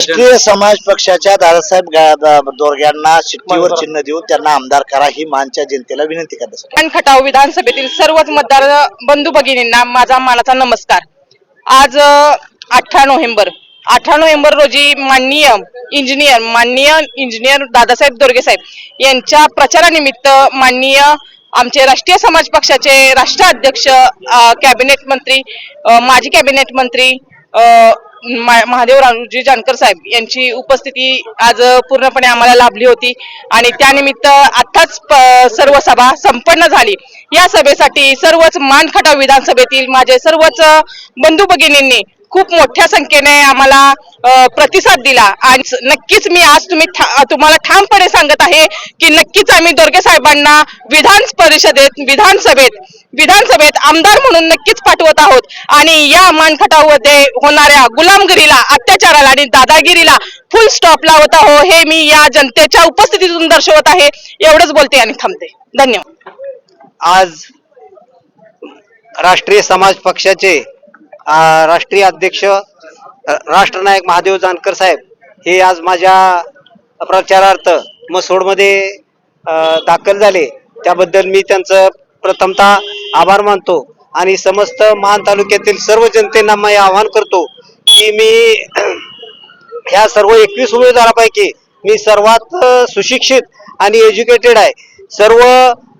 राष्ट्रीय समाज पक्षाच्या दादासाहेब दोरग्यांना शिट्टीवर चिन्ह देऊन त्यांना आमदार करा ही मानच्या जनतेला विनंती करण्यासाठी खटाव विधानसभेतील सर्वच मतदार बंधू भगिनींना माझा मानाचा नमस्कार. आज अठरा नोव्हेंबर. अठरा नोव्हेंबर रोजी माननीय इंजिनियर माननीय इंजिनियर दादासाहेब दोरगे साहेब यांच्या प्रचारानिमित्त माननीय आमचे राष्ट्रीय समाज पक्षाचे राष्ट्राध्यक्ष कॅबिनेट मंत्री माजी कॅबिनेट मंत्री महादेव रामजी जानकर साहेब यांची उपस्थिती आज पूर्णपणे आम्हाला लाभली होती. आणि त्यानिमित्त आताच सर्व सभा संपन्न झाली. या सभेसाठी सर्वच मानखटाव विधानसभेतील माझे सर्वच बंधू भगिनींनी खूप मोठ्या संख्येने आम्हाला प्रतिसाद दिला. आणि नक्कीच मी आज तुम्ही तुम्हाला ठामपणे सांगत आहे की नक्कीच आम्ही दोरगे साहेबांना विधान परिषदेत विधानसभेत विधानसभेत आमदार म्हणून नक्कीच पाठवत आहोत. आणि या मानखटामध्ये होणाऱ्या गुलामगिरीला अत्याचाराला आणि दादागिरीला फुल स्टॉप लावत आहो हे मी या जनतेच्या उपस्थितीतून दर्शवत आहे. एवढंच बोलते आणि थांबते. धन्यवाद. आज राष्ट्रीय समाज पक्षाचे राष्ट्रीय अध्यक्ष राष्ट्रनायक महादेव जानकर साहेब हे आज माझ्या प्रचारार्थ मसोडमध्ये दाखल झाले. त्याबद्दल मी त्यांचं प्रथमतः आभार मानतो आणि समस्त महान तालुक्यातील सर्व जनतेना मी आवाहन करतो की मी ह्या सर्व एकवीस उमेदवारापैकी मी सर्वात सुशिक्षित आणि एज्युकेटेड आहे. सर्व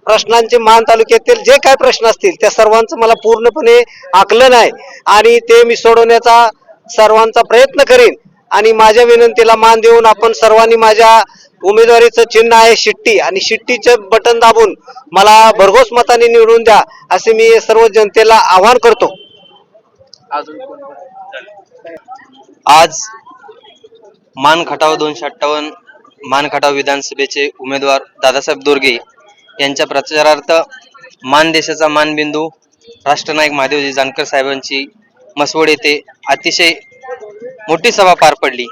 प्रश्नांचे मान तालुक्यातील जे काय प्रश्न असतील त्या सर्वांचं मला पूर्णपणे आकलन आहे. आणि ते मी सोडवण्याचा सर्वांचा प्रयत्न करीन. आणि माझ्या विनंतीला मान देऊन आपण सर्वांनी माझ्या उमेदवारीचं चिन्ह आहे शिट्टी. आणि शिट्टीचं बटन दाबून मला भरघोस मताने निवडून द्या असे मी सर्व जनतेला आवाहन करतो. आज मान खटाव दोनशे अठ्ठावन्न मान खटाव विधानसभेचे उमेदवार दादासाहेब दोरगे यांच्या प्रचारार्थ मान देशाचा मानबिंदू राष्ट्रनायक महादेवजी जानकर साहेबांची मसवड येथे अतिशय मोठी सभा पार पडली.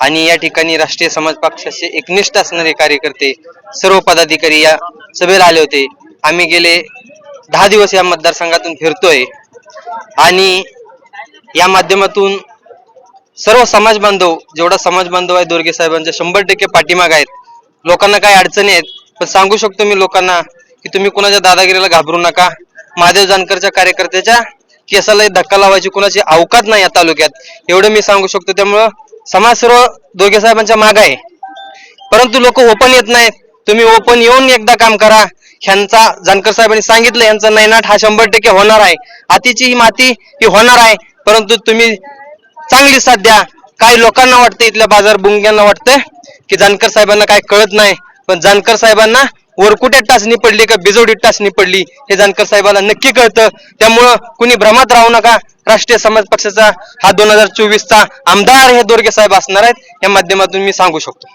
आणि या ठिकाणी राष्ट्रीय समाज पक्षाचे एकनिष्ठ असणारे कार्यकर्ते सर्व पदाधिकारी या सभेला आले होते. आम्ही गेले दहा दिवस या मतदारसंघातून फिरतोय. आणि या माध्यमातून सर्व समाज बांधव जेवढा समाज बांधव आहे दोरगे साहेबांच्या शंभर टक्के पाठीमाग आहेत. लोकांना काही अडचणी आहेत पण सांगू शकतो मी लोकांना की तुम्ही कुणाच्या दादागिरीला घाबरू नका. महादेव जानकरच्या कार्यकर्त्याच्या केसाला धक्का लावायची कुणाची अवकात नाही या तालुक्यात. एवढं मी सांगू शकतो. त्यामुळं समाज सर्व दोघे साहेबांच्या माग आहे. परंतु लोक ओपन येत नाहीत. तुम्ही ओपन येऊन एकदा काम करा. ह्यांचा जानकर साहेबांनी सांगितलं यांचा नैनाट हा शंभर टक्के होणार आहे. आतीची ही माती ही होणार आहे. परंतु तुम्ही चांगली साथ द्या. काही लोकांना वाटतं इथल्या बाजार बुंग्यांना वाटतं की जानकर साहेबांना काय कळत नाही. पण जानकर साहेबांना वरकुट्यात टाचणी पडली का बिजवडीत टाचणी पडली हे जानकर साहेबांना नक्की कळतं. त्यामुळं कुणी भ्रमात राहू नका. राष्ट्रीय समाज पक्षाचा हा दोन हजार चोवीसचा आमदार हे दोरगे साहेब असणार आहेत या माध्यमातून मी सांगू शकतो.